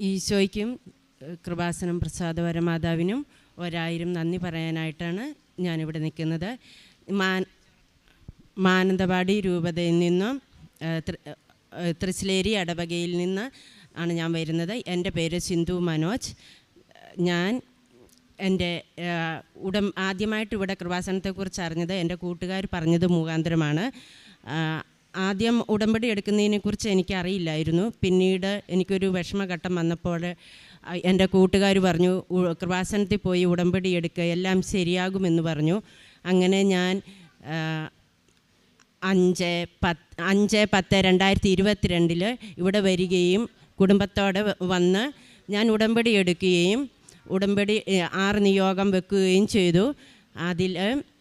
ഈശോയ്ക്കും കൃപാസനം പ്രസാദപരമാതാവിനും ഒരായിരം നന്ദി പറയാനായിട്ടാണ് ഞാനിവിടെ നിൽക്കുന്നത്. മാൻ മാനന്തവാടി രൂപതയിൽ നിന്നും ഏഹ്, തൃ- ഏഹ്, തൃശ്ശിലേരി അടവകയിൽ നിന്ന് ആണ് ഞാൻ വരുന്നത്. എന്റെ പേര് സിന്ധു മനോജ്. ഞാൻ എന്റെ ഉടം ആദ്യമായിട്ട് ഇവിടെ കൃപാസനത്തെക്കുറിച്ച് അറിഞ്ഞത് എന്റെ കൂട്ടുകാർ പറഞ്ഞത് മുഖാന്തരമാണ്. ആദ്യം ഉടമ്പടി എടുക്കുന്നതിനെക്കുറിച്ച് എനിക്കറിയില്ലായിരുന്നു. പിന്നീട് എനിക്കൊരു വിഷമഘട്ടം വന്നപ്പോൾ എന്റെ കൂട്ടുകാർ പറഞ്ഞു "ഉ- കൃപാസനത്തിൽ പോയി ഉടമ്പടി എടുക്കുക എല്ലാം ശരിയാകുമെന്ന് പറഞ്ഞു. അങ്ങനെ ഞാൻ അഞ്ച് പത്ത് അഞ്ച് പത്ത് രണ്ടായിരത്തി ഇരുപത്തിരണ്ടിൽ ഇവിടെ വരികയും കുടുംബത്തോടെ വന്ന് ഞാൻ ഉടമ്പടി എടുക്കുകയും ഉടമ്പടി ആറ് നിയോഗം വെക്കുകയും ചെയ്തു. അതിൽ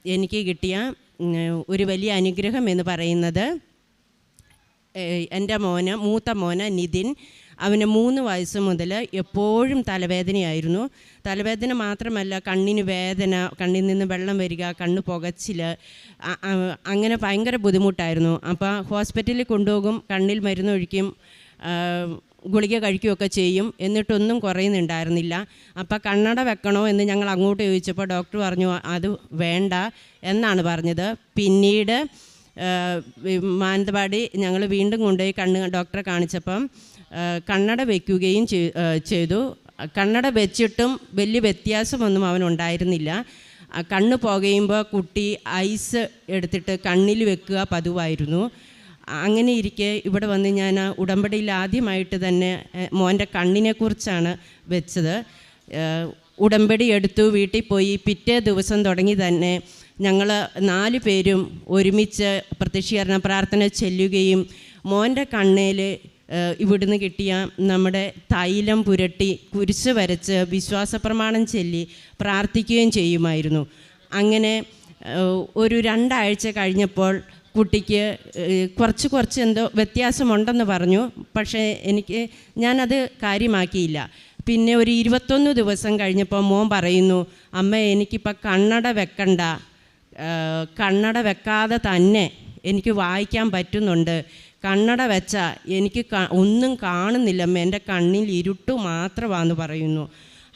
എനിക്ക് കിട്ടിയ ഒരു വലിയ അനുഗ്രഹം എന്ന് പറയുന്നത് എന്റെ മോന് മൂത്ത മോന് നിതിൻ. അവന് മൂന്ന് വയസ്സ് മുതൽ എപ്പോഴും തലവേദനയായിരുന്നു. തലവേദന മാത്രമല്ല കണ്ണിന് വേദന കണ്ണിൽ നിന്ന് വെള്ളം വരിക കണ്ണ് പുകച്ചിൽ അങ്ങനെ ഭയങ്കര ബുദ്ധിമുട്ടായിരുന്നു. അപ്പോൾ ഹോസ്പിറ്റലിൽ കൊണ്ടുപോകും കണ്ണിൽ മരുന്നൊഴിക്കും ഗുളിക കഴിക്കുകയൊക്കെ ചെയ്യും. എന്നിട്ടൊന്നും കുറയുന്നുണ്ടായിരുന്നില്ല. അപ്പോൾ കണ്ണട വെക്കണോ എന്ന് ഞങ്ങൾ അങ്ങോട്ട് ചോദിച്ചപ്പോൾ ഡോക്ടർ പറഞ്ഞു അത് വേണ്ട എന്നാണ് പറഞ്ഞത്. പിന്നീട് മാനന്തവാടി ഞങ്ങൾ വീണ്ടും കൊണ്ടുപോയി കണ്ണ് ഡോക്ടറെ കാണിച്ചപ്പം കണ്ണട വയ്ക്കുകയും ചെയ്- ചെയ്തു. കണ്ണട വെച്ചിട്ടും വലിയ വ്യത്യാസമൊന്നും അവനുണ്ടായിരുന്നില്ല കണ്ണ് പുകയുമ്പോൾ കുട്ടി ഐസ് എടുത്തിട്ട് കണ്ണിൽ വെക്കുക പതിവായിരുന്നു. അങ്ങനെ ഇരിക്കെ ഇവിടെ വന്ന് ഞാൻ ഉടമ്പടിയിൽ ആദ്യമായിട്ട് തന്നെ മോന്റെ കണ്ണിനെക്കുറിച്ചാണ് വെച്ചത്. ഉടമ്പടി എടുത്തു വീട്ടിൽ പോയി. പിറ്റേ ദിവസം തുടങ്ങി തന്നെ ഞങ്ങൾ നാല് പേരും ഒരുമിച്ച് പ്രത്യക്ഷീകരണ പ്രാർത്ഥന ചെല്ലുകയും മോന്റെ കണ്ണേൽ ഇവിടുന്ന് കിട്ടിയ നമ്മുടെ തൈലം പുരട്ടി കുരിശ് വരച്ച് വിശ്വാസ പ്രമാണം ചൊല്ലി പ്രാർത്ഥിക്കുകയും ചെയ്യുമായിരുന്നു. അങ്ങനെ ഒരു രണ്ടാഴ്ച കഴിഞ്ഞപ്പോൾ കുട്ടിക്ക് കുറച്ച് കുറച്ച് എന്തോ വ്യത്യാസമുണ്ടെന്ന് പറഞ്ഞു. പക്ഷേ എനിക്ക് ഞാനത് കാര്യമാക്കിയില്ല. പിന്നെ ഒരു ഇരുപത്തൊന്ന് ദിവസം കഴിഞ്ഞപ്പോൾ മോൻ പറയുന്നു അമ്മ എനിക്കിപ്പോൾ കണ്ണട വെക്കണ്ട. കണ്ണട വെക്കാതെ തന്നെ എനിക്ക് വായിക്കാൻ പറ്റുന്നുണ്ട്. കണ്ണട വെച്ചാൽ എനിക്ക് ഒന്നും കാണുന്നില്ല എന്റെ കണ്ണിൽ ഇരുട്ട് മാത്രമാണെന്ന് പറയുന്നു.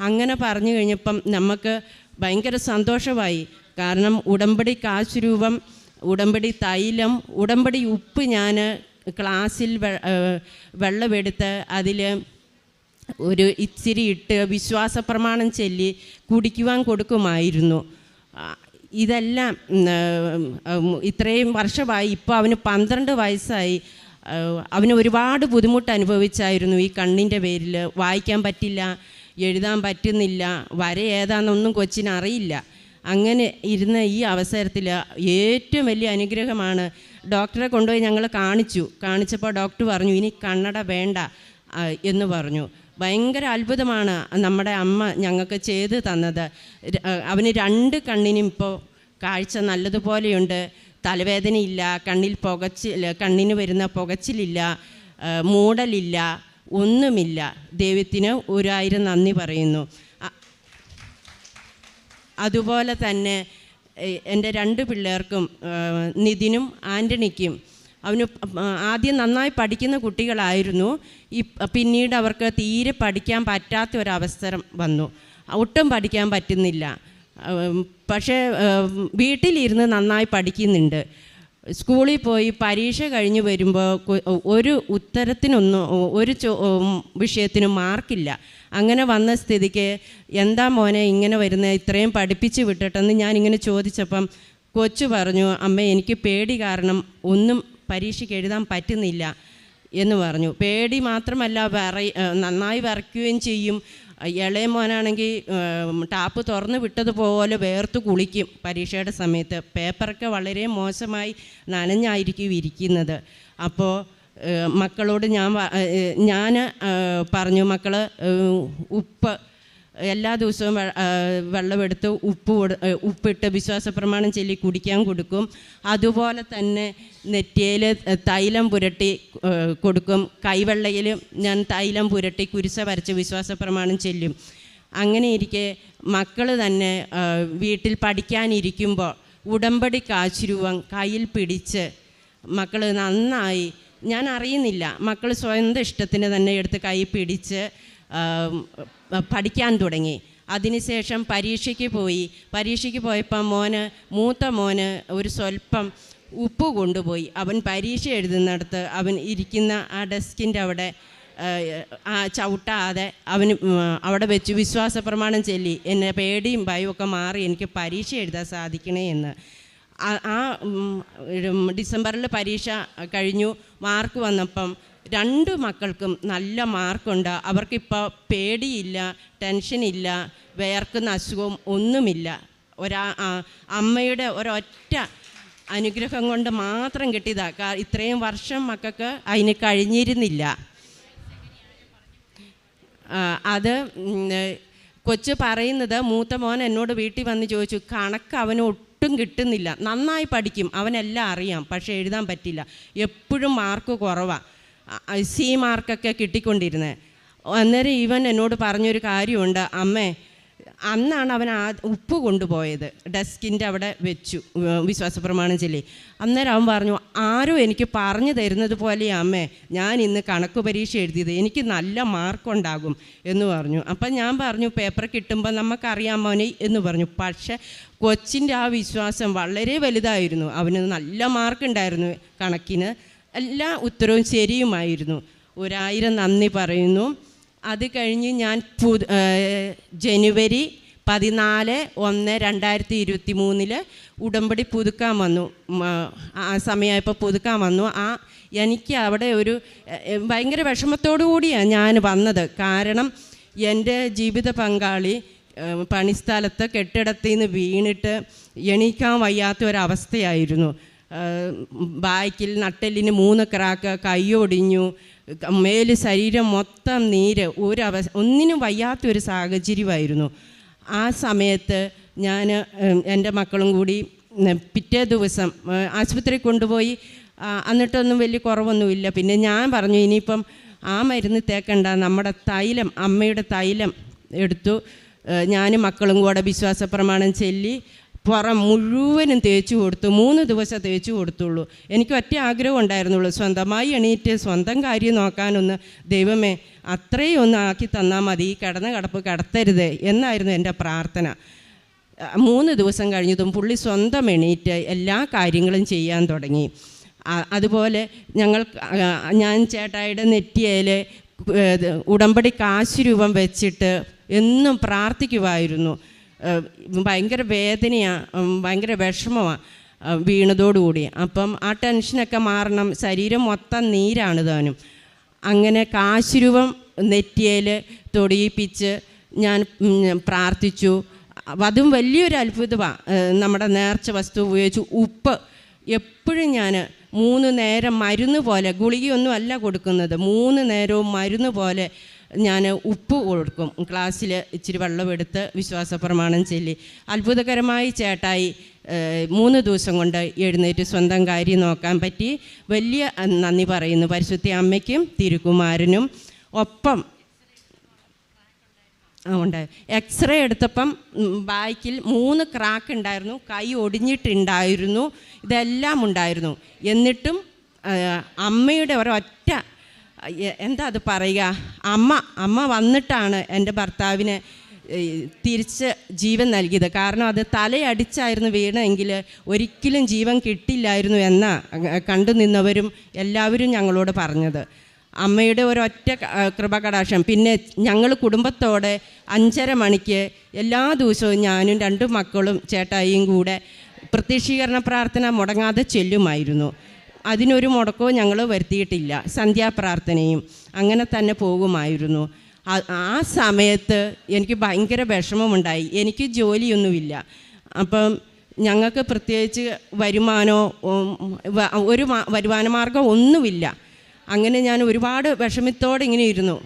അങ്ങനെ പറഞ്ഞു കഴിഞ്ഞപ്പം നമുക്ക് ഭയങ്കര സന്തോഷമായി. കാരണം ഉടമ്പടി കാശ് രൂപം ഉടമ്പടി തൈലം ഉടമ്പടി ഉപ്പ് ഞാൻ ക്ലാസ്സിൽ വെള്ളമെടുത്ത് അതിൽ ഒരു ഇച്ചിരി ഇട്ട് വിശ്വാസ പ്രമാണം ചൊല്ലി കുടിക്കുവാൻ കൊടുക്കുമായിരുന്നു. ഇതെല്ലാം ഇത്രയും വർഷമായി ഇപ്പോൾ അവന് പന്ത്രണ്ട് വയസ്സായി. അവന് ഒരുപാട് ബുദ്ധിമുട്ട് അനുഭവിച്ചായിരുന്നു ഈ കണ്ണിന്റെ പേരിൽ വായിക്കാൻ പറ്റില്ല എഴുതാൻ പറ്റുന്നില്ല വര ഏതാണെന്നൊന്നും കൊച്ചിന് അറിയില്ല. അങ്ങനെ ഇരുന്ന ഈ അവസരത്തിൽ ഏറ്റവും വലിയ അനുഗ്രഹമാണ് ഡോക്ടറെ കൊണ്ടുപോയി ഞങ്ങൾ കാണിച്ചു. കാണിച്ചപ്പോൾ ഡോക്ടർ പറഞ്ഞു ഇനി കണ്ണട വേണ്ട എന്ന് പറഞ്ഞു. ഭയങ്കര അത്ഭുതമാണ് നമ്മുടെ അമ്മ ഞങ്ങൾക്ക് ചെയ്ത് തന്നത്. അവന് രണ്ട് കണ്ണിനും ഇപ്പോൾ കാഴ്ച നല്ലതുപോലെയുണ്ട്. തലവേദനയില്ല കണ്ണിൽ പുകച്ചിൽ കണ്ണിന് വരുന്ന പുകച്ചിലില്ല മൂടലില്ല ഒന്നുമില്ല. ദൈവത്തിന് ഒരായിരം നന്ദി പറയുന്നു. അതുപോലെ തന്നെ എന്റെ രണ്ട് പിള്ളേർക്കും നിതിനും ആന്റണിക്കും അവന് ആദ്യം നന്നായി പഠിക്കുന്ന കുട്ടികളായിരുന്നു. ഈ പിന്നീട് അവർക്ക് തീരെ പഠിക്കാൻ പറ്റാത്ത ഒരവസരം വന്നു. ഒട്ടും പഠിക്കാൻ പറ്റുന്നില്ല. പക്ഷേ വീട്ടിലിരുന്ന് നന്നായി പഠിക്കുന്നുണ്ട്. സ്കൂളിൽ പോയി പരീക്ഷ കഴിഞ്ഞ് വരുമ്പോൾ ഒരു ഉത്തരത്തിനൊന്നും ഒരു ചോ വിഷയത്തിനും മാർക്കില്ല. അങ്ങനെ വന്ന സ്ഥിതിക്ക് എന്താ മോനെ ഇങ്ങനെ വരുന്നത് ഇത്രയും പഠിപ്പിച്ച് വിട്ടിട്ടെന്ന് ഞാനിങ്ങനെ ചോദിച്ചപ്പം കൊച്ചു പറഞ്ഞു അമ്മ എനിക്ക് പേടി കാരണം ഒന്നും പരീക്ഷയ്ക്ക് എഴുതാൻ പറ്റുന്നില്ല എന്ന് പറഞ്ഞു. പേടി മാത്രമല്ല വിറ നന്നായി വരയ്ക്കുകയും ചെയ്യും. ഇളയ മോനാണെങ്കിൽ ടാപ്പ് തുറന്ന് വിട്ടതുപോലെ വേർത്ത് കുളിക്കും പരീക്ഷയുടെ സമയത്ത്. പേപ്പറൊക്കെ വളരെ മോശമായി നനഞ്ഞായിരിക്കും ഇരിക്കുന്നത്. അപ്പോൾ മക്കളോട് ഞാൻ ഞാൻ പറഞ്ഞു മക്കൾ ഉപ്പ് എല്ലാ ദിവസവും വെള്ളമെടുത്ത് ഉപ്പ് ഉപ്പിട്ട് വിശ്വാസ പ്രമാണം ചൊല്ലി കുടിക്കാൻ കൊടുക്കും. അതുപോലെ തന്നെ നെറ്റിയിൽ തൈലം പുരട്ടി കൊടുക്കും. കൈവെള്ളയിൽ ഞാൻ തൈലം പുരട്ടി കുരിശ വരച്ച് വിശ്വാസ പ്രമാണം ചൊല്ലും. അങ്ങനെ ഇരിക്കെ മക്കൾ തന്നെ വീട്ടിൽ പഠിക്കാനിരിക്കുമ്പോൾ ഉടമ്പടി കാശുരൂപം കയ്യിൽ പിടിച്ച് മക്കൾ നന്നായി ഞാൻ അറിയുന്നില്ല. മക്കൾ സ്വന്തം ഇഷ്ടത്തിന് തന്നെ എടുത്ത് കൈ പിടിച്ച് പഠിക്കാൻ തുടങ്ങി. അതിനുശേഷം പരീക്ഷയ്ക്ക് പോയി. പരീക്ഷയ്ക്ക് പോയപ്പം മോന് മൂത്ത മോന് ഒരു സ്വല്പം ഉപ്പ് കൊണ്ടുപോയി. അവൻ പരീക്ഷ എഴുതുന്നിടത്ത് അവൻ ഇരിക്കുന്ന ആ ഡെസ്കിന്റെ അവിടെ ആ ചവിട്ടാതെ അവന് അവിടെ വെച്ച് വിശ്വാസ പ്രമാണം ചൊല്ലി. എന്നെ പേടിയും ഭയവും ഒക്കെ മാറി എനിക്ക് പരീക്ഷ എഴുതാൻ സാധിക്കണേ എന്ന്. ആ- ഡിസംബറിൽ പരീക്ഷ കഴിഞ്ഞു. മാർക്ക് വന്നപ്പം രണ്ട് മക്കൾക്കും നല്ല മാർക്കുണ്ട്. അവർക്കിപ്പോൾ പേടിയില്ല ടെൻഷനില്ല വേർക്കുന്ന അസുഖവും ഒന്നുമില്ല. ഒരാ അമ്മയുടെ ഒരൊറ്റ അനുഗ്രഹം കൊണ്ട് മാത്രം കിട്ടിയതാണ് ഇത്രയും വർഷം മക്കൾക്ക് അതിന് കഴിഞ്ഞിരുന്നില്ല. അത് കൊച്ച് പറയുന്നത് മൂത്ത മോൻ എന്നോട് വീട്ടിൽ വന്ന് ചോദിച്ചു കണക്ക് അവന് ഒട്ടും കിട്ടുന്നില്ല. നന്നായി പഠിക്കും. അവനെല്ലാം അറിയാം പക്ഷേ എഴുതാൻ പറ്റില്ല. എപ്പോഴും മാർക്ക് കുറവാണ് സി മാർക്കൊക്കെ കിട്ടിക്കൊണ്ടിരുന്നത് അന്നേരം ഇവൻ എന്നോട് പറഞ്ഞൊരു കാര്യമുണ്ട്. അമ്മേ അന്നാണ് അവൻ ആ ഉപ്പ് കൊണ്ടുപോയത്. ഡെസ്കിന്റെ അവിടെ വെച്ചു ഉം, വിശ്വാസ പ്രമാണം ചൊല്ലി. അന്നേരം അവൻ പറഞ്ഞു ആരും എനിക്ക് പറഞ്ഞു തരുന്നത് പോലെ അമ്മേ ഞാൻ ഇന്ന് കണക്ക് പരീക്ഷ എഴുതിയത്. എനിക്ക് നല്ല മാർക്കുണ്ടാകും എന്ന് പറഞ്ഞു. അപ്പം ഞാൻ പറഞ്ഞു പേപ്പർ കിട്ടുമ്പോൾ നമുക്കറിയാം മോനെ എന്ന് പറഞ്ഞു. പക്ഷേ കൊച്ചിന്റെ ആ വിശ്വാസം വളരെ വലുതായിരുന്നു. അവന് നല്ല മാർക്കുണ്ടായിരുന്നു കണക്കിന്. എല്ലാ ഉത്തരവും ശരിയുമായിരുന്നു. ഒരായിരം നന്ദി പറയുന്നു. അത് കഴിഞ്ഞ് ഞാൻ പുതു ജനുവരി പതിനാല് ഒന്ന് രണ്ടായിരത്തി ഇരുപത്തി മൂന്നിൽ ഉടമ്പടി പുതുക്കാൻ വന്നു. ആ സമയമായപ്പോൾ പുതുക്കാൻ വന്നു. ആ എനിക്ക് അവിടെ ഒരു ഭയങ്കര വിഷമത്തോടു കൂടിയാണ് ഞാൻ വന്നത്. കാരണം എന്റെ ജീവിത പങ്കാളി പണിസ്ഥലത്ത് കെട്ടിടത്തിൽ നിന്ന് വീണിട്ട് എണീക്കാൻ വയ്യാത്ത ഒരവസ്ഥയായിരുന്നു. ബാക്കിൽ നട്ടെല്ലിന് മൂന്ന് ക്രാക്ക് കൈയൊടിഞ്ഞു ക- മേൽ ശരീരം മൊത്തം നീര് ഒരു അവ ഒന്നിനും വയ്യാത്തൊരു സാഹചര്യമായിരുന്നു. ആ സമയത്ത് ഞാൻ എന്റെ മക്കളും കൂടി പിറ്റേ ദിവസം ആശുപത്രി കൊണ്ടുപോയി എന്നിട്ടൊന്നും വലിയ കുറവൊന്നുമില്ല. പിന്നെ ഞാൻ പറഞ്ഞു ഇനിയിപ്പം ആ മരുന്ന് തേക്കണ്ട നമ്മുടെ തൈലം അമ്മയുടെ തൈലം എടുത്തു ഞാനും മക്കളും കൂടെ വിശ്വാസപ്രമാണം ചൊല്ലി പുറം മുഴുവനും തേച്ചു കൊടുത്തു. മൂന്ന് ദിവസം തേച്ചു കൊടുത്തുള്ളൂ. എനിക്ക് ഒറ്റ ആഗ്രഹം ഉണ്ടായിരുന്നുള്ളൂ. സ്വന്തമായി എണീറ്റ് സ്വന്തം കാര്യം നോക്കാനൊന്ന് ദൈവമേ അത്രയും ഒന്ന് ആക്കി തന്നാൽ മതി. ഈ കിടന്ന കിടപ്പ് കിടത്തരുത് എന്നായിരുന്നു എന്റെ പ്രാർത്ഥന. മൂന്ന് ദിവസം കഴിഞ്ഞതും പുള്ളി സ്വന്തം എണീറ്റ് എല്ലാ കാര്യങ്ങളും ചെയ്യാൻ തുടങ്ങി. അതുപോലെ ഞങ്ങൾ ഞാൻ ചേട്ടായിയുടെ നെറ്റിയയിൽ ഉടമ്പടി കാശ് രൂപം വെച്ചിട്ട് എന്നും പ്രാർത്ഥിക്കുമായിരുന്നു ഭയങ്കര വേദനയാണ് ഭയങ്കര വിഷമമാണ് വീണതോടുകൂടി. അപ്പം ആ ടെൻഷനൊക്കെ മാറണം. ശരീരം മൊത്തം നീരാണ് താനും. അങ്ങനെ കാശുരൂപം നെറ്റിയേൽ തൊടിയിപ്പിച്ച് ഞാൻ പ്രാർത്ഥിച്ചു. അതും വലിയൊരു അത്ഭുതമാണ് നമ്മുടെ നേർച്ച വസ്തു ഉപയോഗിച്ചു ഉപ്പ്. എപ്പോഴും ഞാൻ മൂന്ന് നേരം മരുന്ന് പോലെ ഗുളികയൊന്നും അല്ല കൊടുക്കുന്നത്. മൂന്ന് നേരവും മരുന്ന് പോലെ ഞാൻ ഉപ്പ് കൊടുക്കും. ക്ലാസ്സിൽ ഇച്ചിരി വെള്ളമെടുത്ത് വിശ്വാസ പ്രമാണം ചൊല്ലി. അത്ഭുതകരമായി ചേട്ടായി മൂന്ന് ദിവസം കൊണ്ട് എഴുന്നേറ്റ് സ്വന്തം കാര്യം നോക്കാൻ പറ്റി. വലിയ നന്ദി പറയുന്നു. പരിശുദ്ധി അമ്മയ്ക്കും തിരുകുമാരനും. ഒപ്പം ഉണ്ട് എക്സ്റേ എടുത്തപ്പം ബാക്കിൽ മൂന്ന് ക്രാക്ക് ഉണ്ടായിരുന്നു. കൈ ഒടിഞ്ഞിട്ടുണ്ടായിരുന്നു. ഇതെല്ലാം ഉണ്ടായിരുന്നു. എന്നിട്ടും അമ്മയുടെ ഒരൊറ്റ എന്താ അത് പറയുക? അമ്മ അമ്മ വന്നിട്ടാണ് എന്റെ ഭർത്താവിനെ തിരിച്ച് ജീവൻ നൽകിയത്. കാരണം അത് തലയടിച്ചായിരുന്നു വീണെങ്കിൽ ഒരിക്കലും ജീവൻ കിട്ടില്ലായിരുന്നു എന്ന കണ്ടു നിന്നവരും എല്ലാവരും ഞങ്ങളോട് പറഞ്ഞത്. അമ്മയുടെ ഒരൊറ്റ കൃപകടാക്ഷം. പിന്നെ ഞങ്ങൾ കുടുംബത്തോടെ അഞ്ചര മണിക്ക് എല്ലാ ദിവസവും ഞാനും രണ്ടു മക്കളും ചേട്ടായിയും കൂടെ പ്രത്യക്ഷീകരണ പ്രാർത്ഥന മുടങ്ങാതെ ചെല്ലുമായിരുന്നു. അതിനൊരു മുടക്കവും ഞങ്ങൾ വരുത്തിയിട്ടില്ല. സന്ധ്യാപ്രാർത്ഥനയും അങ്ങനെ തന്നെ പോകുമായിരുന്നു. ആ- സമയത്ത് എനിക്ക് ഭയങ്കര വിഷമമുണ്ടായി. എനിക്ക് ജോലിയൊന്നുമില്ല. അപ്പം ഞങ്ങൾക്ക് പ്രത്യേകിച്ച് വരുമാനോ ഒരു വരുമാന മാർഗം ഒന്നുമില്ല. അങ്ങനെ ഞാൻ ഒരുപാട് വിഷമത്തോടെ ഇങ്ങനെ ഇരുന്നു.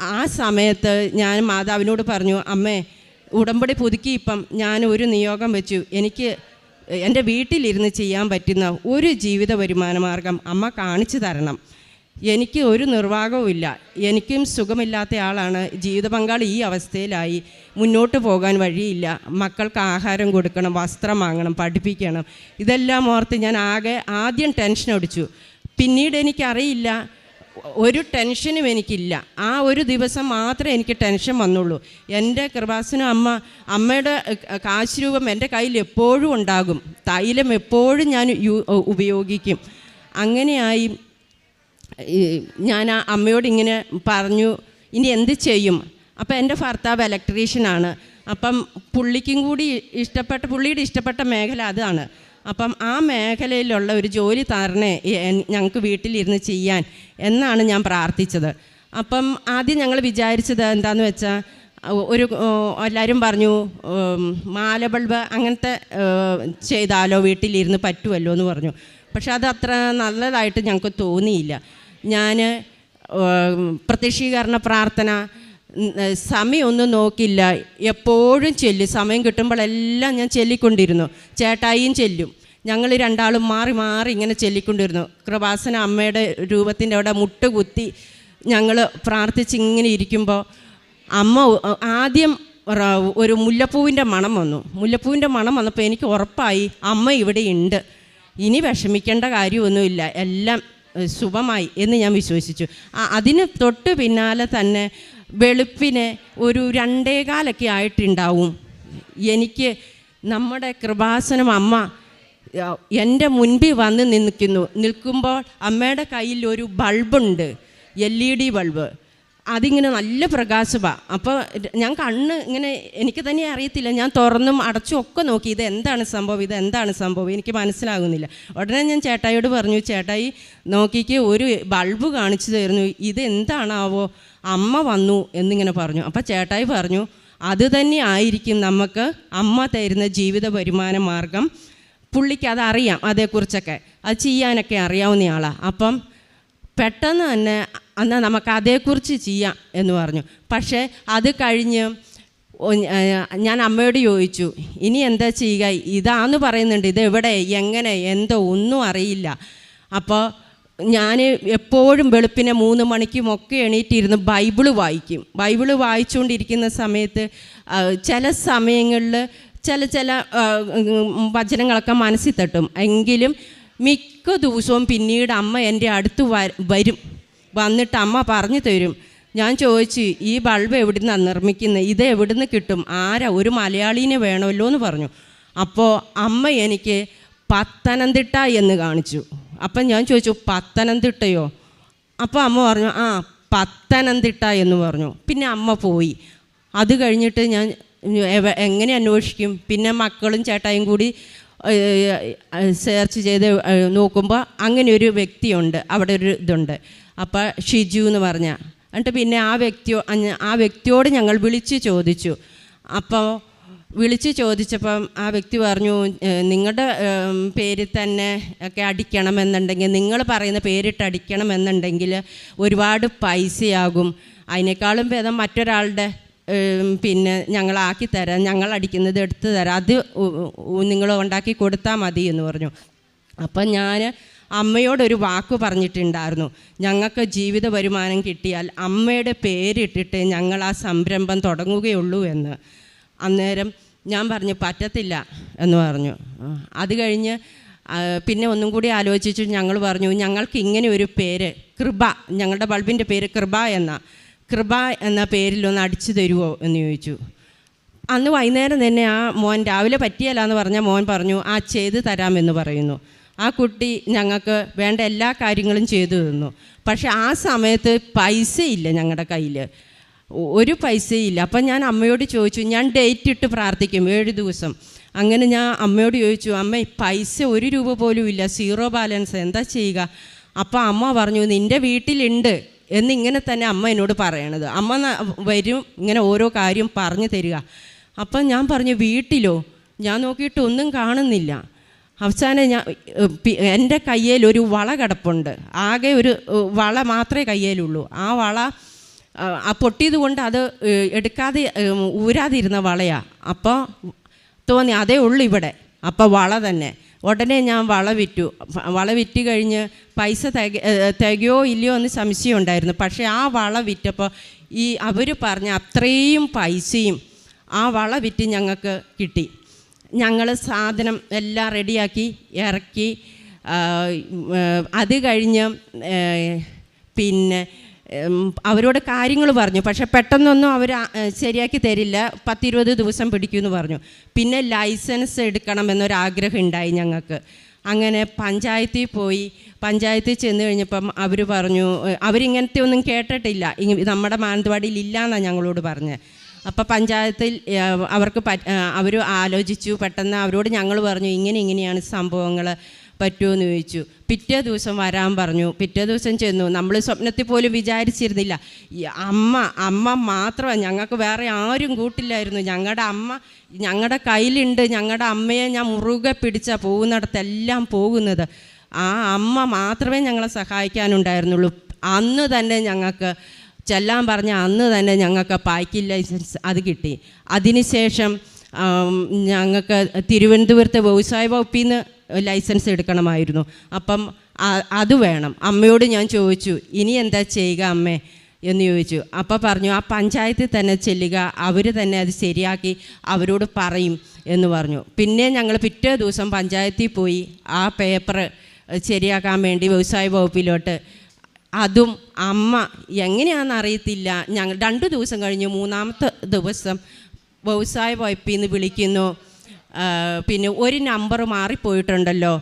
ആ സമയത്ത് ഞാൻ മാതാവിനോട് പറഞ്ഞു അമ്മേ ഉടമ്പടി പുതുക്കി ഇപ്പം ഞാൻ ഒരു നിയോഗം വെച്ചു. എനിക്ക് എന്റെ വീട്ടിലിരുന്ന് ചെയ്യാൻ പറ്റുന്ന ഒരു ജീവിത വരുമാന മാർഗം അമ്മ കാണിച്ചു തരണം. എനിക്ക് ഒരു നിർവാഹവുമില്ല എനിക്കും സുഖമില്ലാത്ത ആളാണ്. ജീവിത പങ്കാളി ഈ അവസ്ഥയിലായി. മുന്നോട്ട് പോകാൻ വഴിയില്ല. മക്കൾക്ക് ആഹാരം കൊടുക്കണം വസ്ത്രം വാങ്ങണം പഠിപ്പിക്കണം. ഇതെല്ലാം ഓർത്ത് ഞാൻ ആകെ ആദ്യം ടെൻഷൻ അടിച്ചു. പിന്നീട് എനിക്കറിയില്ല ഒരു ടെൻഷനും എനിക്കില്ല. ആ ഒരു ദിവസം മാത്രമേ എനിക്ക് ടെൻഷൻ വന്നുള്ളൂ. എന്റെ കൃപാസന അമ്മ അമ്മയുടെ കാശ് രൂപം എന്റെ കയ്യിൽ എപ്പോഴും ഉണ്ടാകും. തൈലം എപ്പോഴും ഞാൻ ഉപയോഗിക്കും. അങ്ങനെയായി ഞാൻ ആ അമ്മയോട് ഇങ്ങനെ പറഞ്ഞു ഇനി എന്ത് ചെയ്യും? അപ്പം എന്റെ ഭർത്താവ് ഇലക്ട്രീഷ്യനാണ് അപ്പം പുള്ളിക്കും കൂടി ഇഷ്ടപ്പെട്ട പുള്ളിയുടെ ഇഷ്ടപ്പെട്ട മേഖല അതാണ്. അപ്പം ആ മേഖലയിലുള്ള ഒരു ജോലി തരണേ ഞങ്ങൾക്ക് വീട്ടിലിരുന്ന് ചെയ്യാൻ എന്നാണ് ഞാൻ പ്രാർത്ഥിച്ചത്. അപ്പം ആദ്യം ഞങ്ങൾ വിചാരിച്ചത് എന്താണെന്ന് വെച്ചാൽ ഒരു എല്ലാവരും പറഞ്ഞു മാല ബൾബ് അങ്ങനത്തെ ചെയ്താലോ വീട്ടിലിരുന്ന് പറ്റുമല്ലോ എന്ന് പറഞ്ഞു. പക്ഷെ അത് അത്ര നല്ലതായിട്ട് ഞങ്ങൾക്ക് തോന്നിയില്ല. ഞാൻ പ്രത്യക്ഷീകരണ പ്രാർത്ഥന സമയമൊന്നും നോക്കില്ല. എപ്പോഴും ചെല്ലും സമയം കിട്ടുമ്പോഴെല്ലാം ഞാൻ ചെല്ലിക്കൊണ്ടിരുന്നു. ചേട്ടായിയും ചെല്ലും. ഞങ്ങൾ രണ്ടാളും മാറി മാറി ഇങ്ങനെ ചെല്ലിക്കൊണ്ടിരുന്നു. കൃപാസന അമ്മയുടെ രൂപത്തിന്റെ അവിടെ മുട്ടുകുത്തി ഞങ്ങൾ പ്രാർത്ഥിച്ച് ഇങ്ങനെ ഇരിക്കുമ്പോൾ അമ്മ ആദ്യം ഒരു മുല്ലപ്പൂവിന്റെ മണം വന്നു. മുല്ലപ്പൂവിന്റെ മണം വന്നപ്പോൾ എനിക്ക് ഉറപ്പായി അമ്മ ഇവിടെ ഉണ്ട് ഇനി വിഷമിക്കേണ്ട കാര്യമൊന്നുമില്ല. എല്ലാം ശുഭമായി എന്ന് ഞാൻ വിശ്വസിച്ചു. അതിന് തൊട്ട് പിന്നാലെ തന്നെ വെളുപ്പിന് ഒരു രണ്ടേകാലൊക്കെ ആയിട്ടുണ്ടാവും. എനിക്ക് നമ്മുടെ കൃപാസനം അമ്മ എന്റെ മുൻപിൽ വന്ന് നിൽക്കുന്നു. നിൽക്കുമ്പോൾ അമ്മയുടെ കയ്യിൽ ഒരു ബൾബുണ്ട്. L E D bulb. അതിങ്ങനെ നല്ല പ്രകാശമാണ് അപ്പോൾ ഞാൻ കണ്ണ് ഇങ്ങനെ എനിക്ക് തന്നെ അറിയത്തില്ല. ഞാൻ തുറന്നും അടച്ചും ഒക്കെ നോക്കി. ഇത് എന്താണ് സംഭവം? ഇത് എന്താണ് സംഭവം? എനിക്ക് മനസ്സിലാകുന്നില്ല. ഉടനെ ഞാൻ ചേട്ടായിയോട് പറഞ്ഞു ചേട്ടായി നോക്കിക്ക് ഒരു ബൾബ് കാണിച്ചു തരുന്നു. ഇത് എന്താണാവോ? അമ്മ വന്നു എന്നിങ്ങനെ പറഞ്ഞു. അപ്പോൾ ചേട്ടായി പറഞ്ഞു അത് തന്നെ ആയിരിക്കും നമുക്ക് അമ്മ തരുന്ന ജീവിത വരുമാന മാർഗം. പുള്ളിക്ക് അതറിയാം അതേക്കുറിച്ചൊക്കെ. അത് ചെയ്യാനൊക്കെ അറിയാവുന്ന ആളാണ് അപ്പം പെട്ടെന്ന് തന്നെ എന്നാൽ നമുക്ക് അതേക്കുറിച്ച് ചെയ്യാം എന്ന് പറഞ്ഞു. പക്ഷേ അത് കഴിഞ്ഞ് ഞാൻ അമ്മയോട് ചോദിച്ചു ഇനി എന്താ ചെയ്യുക? ഇതാന്ന് പറയുന്നുണ്ട് ഇത് എവിടെ എങ്ങനെ? എന്തോ ഒന്നും അറിയില്ല. അപ്പോൾ ഞാൻ എപ്പോഴും വെളുപ്പിനെ മൂന്ന് മണിക്കും ഒക്കെ എണീറ്റിരുന്ന് ബൈബിൾ വായിക്കും. ബൈബിൾ വായിച്ചുകൊണ്ടിരിക്കുന്ന സമയത്ത് ചില സമയങ്ങളിൽ ചില ചില വചനങ്ങളൊക്കെ മനസ്സിൽ തട്ടും. എങ്കിലും മിക്ക ദിവസവും പിന്നീട് അമ്മ എന്റെ അടുത്ത് വരും. വന്നിട്ട് അമ്മ പറഞ്ഞു തരും. ഞാൻ ചോദിച്ചു ഈ ബൾബ് എവിടുന്നാണ് നിർമ്മിക്കുന്നത് ഇത് എവിടുന്ന് കിട്ടും? ആരാ? ഒരു മലയാളീനെ വേണമല്ലോ എന്ന് പറഞ്ഞു. അപ്പോൾ അമ്മ എനിക്ക് പത്തനംതിട്ട എന്ന് കാണിച്ചു. അപ്പം ഞാൻ ചോദിച്ചു പത്തനംതിട്ടയോ? അപ്പോൾ അമ്മ പറഞ്ഞു ആ പത്തനംതിട്ട എന്ന് പറഞ്ഞു. പിന്നെ അമ്മ പോയി. അത് കഴിഞ്ഞിട്ട് ഞാൻ എങ്ങനെ അന്വേഷിക്കും? പിന്നെ മക്കളും ചേട്ടായും കൂടി സെർച്ച് ചെയ്ത് നോക്കുമ്പോൾ അങ്ങനെ ഒരു വ്യക്തിയുണ്ട്. അവിടെ ഒരു ഇതുണ്ട്. അപ്പോൾ ഷിജു എന്ന് പറഞ്ഞ. എന്നിട്ട് പിന്നെ ആ വ്യക്തിയോ ആ വ്യക്തിയോട് ഞങ്ങൾ വിളിച്ച് ചോദിച്ചു. അപ്പോൾ വിളിച്ച് ചോദിച്ചപ്പം ആ വ്യക്തി പറഞ്ഞു നിങ്ങളുടെ പേര് പേരിൽ തന്നെ ഒക്കെ അടിക്കണമെന്നുണ്ടെങ്കിൽ നിങ്ങൾ പറയുന്ന പേരിട്ട് അടിക്കണമെന്നുണ്ടെങ്കിൽ ഒരുപാട് പൈസയാകും. അതിനേക്കാളും ഭേദം മറ്റൊരാളുടെ പിന്നെ ഞങ്ങളാക്കി തരാം ഞങ്ങൾ അടിക്കുന്നത് എടുത്ത് തരാം. അത് നിങ്ങൾ ഉണ്ടാക്കി കൊടുത്താൽ മതി എന്ന് പറഞ്ഞു. അപ്പം ഞാൻ അമ്മയോടൊരു വാക്ക് പറഞ്ഞിട്ടുണ്ടായിരുന്നു. ഞങ്ങൾക്ക് ജീവിത വരുമാനം കിട്ടിയാൽ അമ്മയുടെ പേരിട്ടിട്ട് ഞങ്ങൾ ആ സംരംഭം തുടങ്ങുകയുള്ളൂ എന്ന്. അന്നേരം ഞാൻ പറഞ്ഞു പറ്റത്തില്ല എന്ന് പറഞ്ഞു. അത് കഴിഞ്ഞ് പിന്നെ ഒന്നും കൂടി ആലോചിച്ചു ഞങ്ങൾ പറഞ്ഞു ഞങ്ങൾക്ക് ഇങ്ങനെ ഒരു പേര് കൃപ ഞങ്ങളുടെ ബൾബിന്റെ പേര് കൃപ എന്ന. കൃപ എന്ന പേരിലൊന്ന് അടിച്ചു തരുമോ എന്ന് ചോദിച്ചു. അന്ന് വൈകുന്നേരം തന്നെ ആ മോൻ രാവിലെ പറ്റിയല്ല എന്ന് പറഞ്ഞാൽ മോൻ പറഞ്ഞു ആ ചെയ്ത് തരാമെന്ന് പറയുന്നു. ആ കുട്ടി ഞങ്ങൾക്ക് വേണ്ട എല്ലാ കാര്യങ്ങളും ചെയ്തു തന്നു. പക്ഷെ ആ സമയത്ത് പൈസയില്ല ഞങ്ങളുടെ കയ്യിൽ ഒരു പൈസയില്ല. അപ്പം ഞാൻ അമ്മയോട് ചോദിച്ചു ഞാൻ ഡേറ്റ് ഇട്ട് പ്രാർത്ഥിക്കും ഏഴ് ദിവസം. അങ്ങനെ ഞാൻ അമ്മയോട് ചോദിച്ചു അമ്മ പൈസ ഒരു രൂപ പോലും ഇല്ല സീറോ ബാലൻസ് എന്താ ചെയ്യുക? അപ്പോൾ അമ്മ പറഞ്ഞു നിന്റെ വീട്ടിലുണ്ട്. എന്നിങ്ങനെ തന്നെ അമ്മ എന്നോട് പറയണത്. അമ്മ വരും ഇങ്ങനെ ഓരോ കാര്യം പറഞ്ഞു തരിക. അപ്പം ഞാൻ പറഞ്ഞു വീട്ടിലോ? ഞാൻ നോക്കിയിട്ട് ഒന്നും കാണുന്നില്ല. അവസാനം ഞാൻ എന്റെ കയ്യിൽ ഒരു വള കിടപ്പുണ്ട്. ആകെ ഒരു വള മാത്രമേ കയ്യിലുള്ളൂ. ആ വള ആ പൊട്ടിയത് കൊണ്ട് അത് എടുക്കാതെ ഊരാതിരുന്ന വളയാണ് അപ്പോൾ തോന്നി അതേ ഉള്ളു ഇവിടെ. അപ്പോൾ വള തന്നെ. ഉടനെ ഞാൻ വള വിറ്റു. വള വിറ്റ് കഴിഞ്ഞ് പൈസ തിക തികയോ ഇല്ലയോ എന്ന് സംശയം ഉണ്ടായിരുന്നു. പക്ഷേ ആ വള വിറ്റപ്പോൾ ഈ അവർ പറഞ്ഞ അത്രയും പൈസയും ആ വള വിറ്റ് ഞങ്ങൾക്ക് കിട്ടി. ഞങ്ങൾ സാധനം എല്ലാം റെഡിയാക്കി ഇറക്കി അത് കഴിഞ്ഞ് പിന്നെ അവരോട് കാര്യങ്ങൾ പറഞ്ഞു. പക്ഷെ പെട്ടെന്നൊന്നും അവർ ശരിയാക്കി തരില്ല. പത്തിരുപത് ദിവസം പിടിക്കുമെന്ന് പറഞ്ഞു. പിന്നെ ലൈസൻസ് എടുക്കണം എന്നൊരാഗ്രഹം ഉണ്ടായി ഞങ്ങൾക്ക്. അങ്ങനെ പഞ്ചായത്തിൽ പോയി. പഞ്ചായത്തിൽ ചെന്ന് കഴിഞ്ഞപ്പം അവർ പറഞ്ഞു "ഏ, അവരിങ്ങനത്തെ ഒന്നും കേട്ടിട്ടില്ല. നമ്മുടെ മാനന്തവാടിയിൽ ഇല്ലയെന്നാണ് ഞങ്ങളോട് പറഞ്ഞത് അപ്പം പഞ്ചായത്തിൽ അവർക്ക് അവർ ആലോചിച്ചു. പെട്ടെന്ന് അവരോട് ഞങ്ങൾ പറഞ്ഞു ഇങ്ങനെ ഇങ്ങനെയാണ് സംഭവങ്ങൾ പറ്റുമോ ചോദിച്ചു. പിറ്റേ ദിവസം വരാൻ പറഞ്ഞു. പിറ്റേ ദിവസം ചെന്നു. നമ്മൾ സ്വപ്നത്തിൽ പോലും വിചാരിച്ചിരുന്നില്ല. അമ്മ അമ്മ മാത്രമാണ് ഞങ്ങൾക്ക് വേറെ ആരും കൂട്ടില്ലായിരുന്നു. ഞങ്ങളുടെ അമ്മ ഞങ്ങളുടെ കയ്യിലുണ്ട്. ഞങ്ങളുടെ അമ്മയെ ഞാൻ മുറുകെ പിടിച്ച പോകുന്നിടത്തെല്ലാം പോകുന്നത്. ആ അമ്മ മാത്രമേ ഞങ്ങളെ സഹായിക്കാനുണ്ടായിരുന്നുള്ളൂ. അന്ന് തന്നെ ഞങ്ങൾക്ക് ചെല്ലാൻ പറഞ്ഞ അന്ന് തന്നെ ഞങ്ങൾക്ക് പായ്ക്കിംഗ് ലൈസൻസ് അത് കിട്ടി. അതിനുശേഷം ഞങ്ങൾക്ക് തിരുവനന്തപുരത്തെ വ്യവസായ വകുപ്പിൽ നിന്ന് ലൈസൻസ് എടുക്കണമായിരുന്നു. അപ്പം അത് വേണം. അമ്മയോട് ഞാൻ ചോദിച്ചു ഇനി എന്താ ചെയ്യുക അമ്മേ? എന്ന് ചോദിച്ചു. അപ്പോൾ പറഞ്ഞു ആ പഞ്ചായത്തിൽ തന്നെ ചെല്ലുക അവർ തന്നെ അത് ശരിയാക്കി അവരോട് പറയും എന്ന് പറഞ്ഞു. പിന്നെ ഞങ്ങൾ പിറ്റേ ദിവസം പഞ്ചായത്തിൽ പോയി ആ പേപ്പർ ശരിയാക്കാൻ വേണ്ടി വ്യവസായ വകുപ്പിലോട്ട്. അതും അമ്മ എങ്ങനെയാണെന്ന് അറിയത്തില്ല. ഞങ്ങൾ രണ്ട് ദിവസം കഴിഞ്ഞ് മൂന്നാമത്തെ ദിവസം വ്യവസായ വകുപ്പിൽ നിന്ന് വിളിക്കുന്നു. പിന്നെ ഒരു നമ്പർ മാറിപ്പോയിട്ടുണ്ടല്ലോ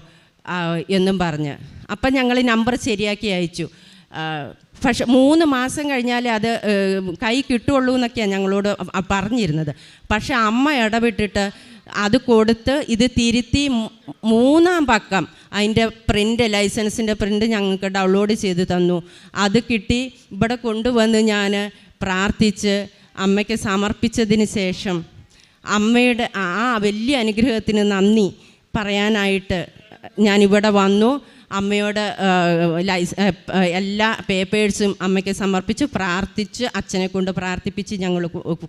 എന്നും പറഞ്ഞ്. അപ്പം ഞങ്ങൾ നമ്പർ ശരിയാക്കി അയച്ചു. പക്ഷെ മൂന്ന് മാസം കഴിഞ്ഞാലേ അത് കൈ കിട്ടുള്ളൂ എന്നൊക്കെയാണ് ഞങ്ങളോട് പറഞ്ഞിരുന്നത്. പക്ഷെ അമ്മ ഇടപെട്ടിട്ട് അത് കൊടുത്ത് ഇത് തിരുത്തി മൂന്നാം പക്കം അതിന്റെ പ്രിന്റ് ലൈസൻസിന്റെ പ്രിന്റ് ഞങ്ങൾക്ക് ഡൗൺലോഡ് ചെയ്ത് തന്നു. അത് കിട്ടി. ഇവിടെ കൊണ്ടുവന്ന് ഞാൻ പ്രാർത്ഥിച്ച് അമ്മയ്ക്ക് സമർപ്പിച്ചതിന് ശേഷം അമ്മയുടെ ആ വലിയ അനുഗ്രഹത്തിന് നന്ദി പറയാനായിട്ട് ഞാനിവിടെ വന്നു. അമ്മയോട് ലൈസ് എല്ലാ പേപ്പേഴ്സും അമ്മയ്ക്ക് സമർപ്പിച്ച്. പ്രാർത്ഥിച്ച് അച്ഛനെ കൊണ്ട് പ്രാർത്ഥിപ്പിച്ച് ഞങ്ങൾ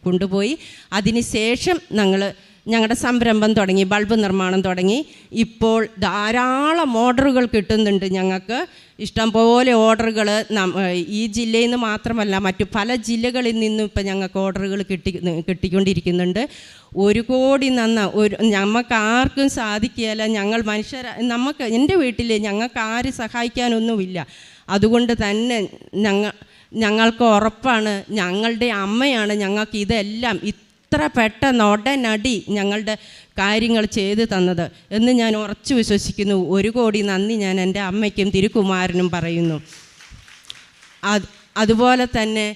കൊണ്ടുപോയി. അതിന് ശേഷം ഞങ്ങൾ ഞങ്ങളുടെ സംരംഭം തുടങ്ങി ബൾബ് നിർമ്മാണം തുടങ്ങി. ഇപ്പോൾ ധാരാളം ഓർഡറുകൾ കിട്ടുന്നുണ്ട് ഞങ്ങൾക്ക്. ഇഷ്ടംപോലെ ഓർഡറുകൾ ഈ ജില്ലയിൽ നിന്ന് മാത്രമല്ല മറ്റു പല ജില്ലകളിൽ നിന്നും ഇപ്പം ഞങ്ങൾക്ക് ഓർഡറുകൾ കിട്ടി കിട്ടിക്കൊണ്ടിരിക്കുന്നുണ്ട്. ഒരു കോടി നന്ന ഒരു നമുക്ക് ആർക്കും സാധിക്കുകയില്ല. ഞങ്ങൾ മനുഷ്യർ നമുക്ക് എന്റെ വീട്ടിൽ ഞങ്ങൾക്ക് ആരും സഹായിക്കാനൊന്നുമില്ല. അതുകൊണ്ട് തന്നെ ഞങ്ങൾ ഞങ്ങൾക്ക് ഉറപ്പാണ് ഞങ്ങളുടെ അമ്മയാണ് ഞങ്ങൾക്ക് ഇതെല്ലാം ഇത്ര പെട്ടെന്ന് ഉടനടി ഞങ്ങളുടെ കാര്യങ്ങൾ ചെയ്തു തന്നത് എന്ന് ഞാൻ ഉറച്ചു വിശ്വസിക്കുന്നു. ഒരു കോടി നന്ദി ഞാൻ എന്റെ അമ്മയ്ക്കും തിരുക്കുമാരനും പറയുന്നു. അത് അതുപോലെ തന്നെ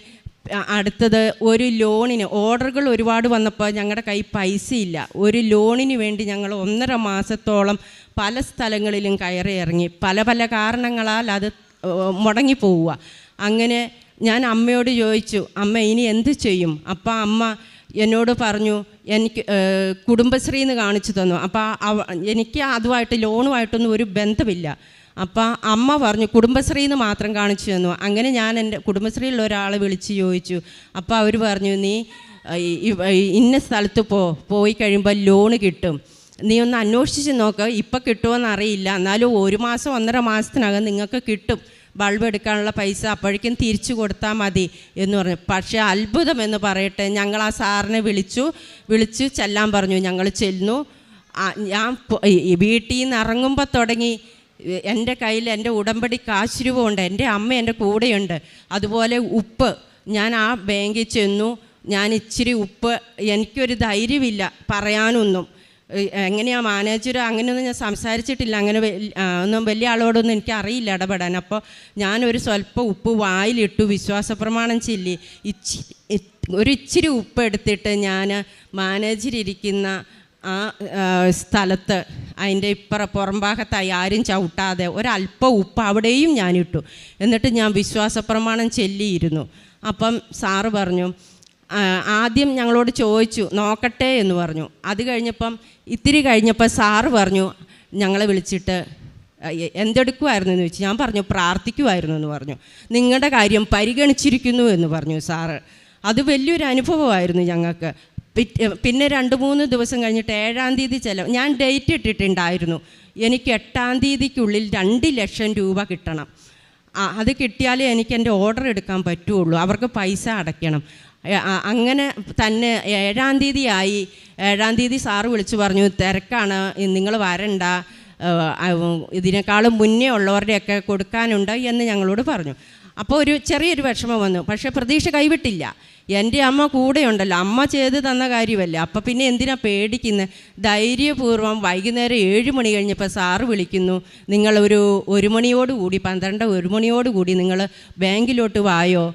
അടുത്തത് ഒരു ലോണിന് ഓർഡറുകൾ ഒരുപാട് വന്നപ്പോൾ ഞങ്ങളുടെ കൈ പൈസ ഇല്ല ഒരു ലോണിന് വേണ്ടി ഞങ്ങൾ ഒന്നര മാസത്തോളം പല സ്ഥലങ്ങളിലും കയറി ഇറങ്ങി. പല പല കാരണങ്ങളാൽ അത് മുടങ്ങിപ്പോവുക അങ്ങനെ ഞാൻ അമ്മയോട് ചോദിച്ചു അമ്മ ഇനി എന്ത് ചെയ്യും? അപ്പം അമ്മ എന്നോട് പറഞ്ഞു എനിക്ക് കുടുംബശ്രീന്ന് കാണിച്ചു തന്നു. അപ്പോൾ എനിക്ക് അതുമായിട്ട് ലോണുമായിട്ടൊന്നും ഒരു ബന്ധമില്ല. അപ്പം അമ്മ പറഞ്ഞു കുടുംബശ്രീന്ന് മാത്രം കാണിച്ചു തന്നു. അങ്ങനെ ഞാൻ എന്റെ കുടുംബശ്രീയിലുള്ള ഒരാളെ വിളിച്ച് ചോദിച്ചു. അപ്പോൾ അവർ പറഞ്ഞു നീ ഇന്ന സ്ഥലത്ത് പോ പോയി കഴിയുമ്പോൾ ലോണ് കിട്ടും. നീ ഒന്ന് അന്വേഷിച്ച് നോക്ക് ഇപ്പം കിട്ടുമോ എന്നറിയില്ല എന്നാലും ഒരു മാസം ഒന്നര മാസത്തിനകം നിങ്ങൾക്ക് കിട്ടും. ബൾബ് എടുക്കാനുള്ള പൈസ അപ്പോഴേക്കും തിരിച്ചു കൊടുത്താൽ മതി എന്ന് പറഞ്ഞു. പക്ഷേ അത്ഭുതം എന്ന് പറയട്ടെ ഞങ്ങൾ ആ സാറിനെ വിളിച്ചു വിളിച്ചു ചെല്ലാൻ പറഞ്ഞു. ഞങ്ങൾ ചെല്ലുന്നു ഞാൻ വീട്ടിൽ നിന്ന് ഇറങ്ങുമ്പോൾ തുടങ്ങി. എന്റെ കയ്യിൽ എന്റെ ഉടമ്പടി കാശ് രൂപമുണ്ട് എന്റെ അമ്മ എന്റെ കൂടെയുണ്ട്. അതുപോലെ ഉപ്പ്. ഞാൻ ആ ബാങ്കിൽ ചെന്നു. ഞാൻ ഇച്ചിരി ഉപ്പ്. എനിക്കൊരു ധൈര്യമില്ല പറയാനൊന്നും. എങ്ങനെയാ മാനേജർ അങ്ങനെയൊന്നും ഞാൻ സംസാരിച്ചിട്ടില്ല. അങ്ങനെ ഒന്നും വലിയ ആളോടൊന്നും എനിക്ക് അറിയില്ല ഇടപെടാൻ. അപ്പോൾ ഞാനൊരു സ്വല്പം ഉപ്പ് വായിലിട്ടു വിശ്വാസ പ്രമാണം ചൊല്ലി. ഇച്ചി ഒരു ഇച്ചിരി ഉപ്പ് എടുത്തിട്ട് ഞാൻ മാനേജർ ഇരിക്കുന്ന ആ സ്ഥലത്ത് അതിന്റെ ഇപ്പുറ പുറംഭാഗത്തായി ആരും ചവിട്ടാതെ ഒരല്പം ഉപ്പ് അവിടെയും ഞാനിട്ടു. എന്നിട്ട് ഞാൻ വിശ്വാസ പ്രമാണം ചൊല്ലിയിരുന്നു. അപ്പം സാറ് പറഞ്ഞു ആദ്യം ഞങ്ങളോട് ചോദിച്ചു നോക്കട്ടെ എന്ന് പറഞ്ഞു. അത് കഴിഞ്ഞപ്പം ഇത്തിരി കഴിഞ്ഞപ്പോൾ സാറ് പറഞ്ഞു ഞങ്ങളെ വിളിച്ചിട്ട് "എ- എന്തെടുക്കുമായിരുന്നു എന്ന് ചോദിച്ചു. ഞാൻ പറഞ്ഞു പ്രാർത്ഥിക്കുമായിരുന്നു എന്ന് പറഞ്ഞു. നിങ്ങളുടെ കാര്യം പരിഗണിച്ചിരിക്കുന്നു എന്ന് പറഞ്ഞു സാറ്. അത് വലിയൊരു അനുഭവമായിരുന്നു ഞങ്ങൾക്ക്. പിന്നെ രണ്ട് മൂന്ന് ദിവസം കഴിഞ്ഞിട്ട് ഏഴാം തീയതി ചില ഞാൻ ഡേറ്റ് ഇട്ടിട്ടുണ്ടായിരുന്നു. എനിക്ക് എട്ടാം തീയതിക്കുള്ളിൽ രണ്ട് ലക്ഷം രൂപ കിട്ടണം. അത് കിട്ടിയാലേ എനിക്ക് എന്റെ ഓർഡർ എടുക്കാൻ പറ്റുള്ളൂ. അവർക്ക് പൈസ അടയ്ക്കണം. അങ്ങനെ തന്നെ ഏഴാം തീയതി ആയി ഏഴാം തീയതി സാറ് വിളിച്ചു പറഞ്ഞു തിരക്കാണ് നിങ്ങൾ വരണ്ട. ഇതിനേക്കാളും മുന്നേ ഉള്ളവരുടെയൊക്കെ കൊടുക്കാനുണ്ട് എന്ന് ഞങ്ങളോട് പറഞ്ഞു. അപ്പോൾ ഒരു ചെറിയൊരു വിഷമം വന്നു. പക്ഷേ പ്രതീക്ഷ കൈവിട്ടില്ല. എന്റെ അമ്മ കൂടെയുണ്ടല്ലോ. അമ്മ ചെയ്ത് തന്ന കാര്യമല്ലേ. അപ്പം പിന്നെ എന്തിനാ പേടിക്കുന്നത് ധൈര്യപൂർവം വൈകുന്നേരം ഏഴ് മണി കഴിഞ്ഞപ്പോൾ സാറ് വിളിക്കുന്നു. നിങ്ങളൊരു ഒരു മണിയോടുകൂടി പന്ത്രണ്ട് ഒരു മണിയോടുകൂടി നിങ്ങൾ ബാങ്കിലോട്ട് വായോ?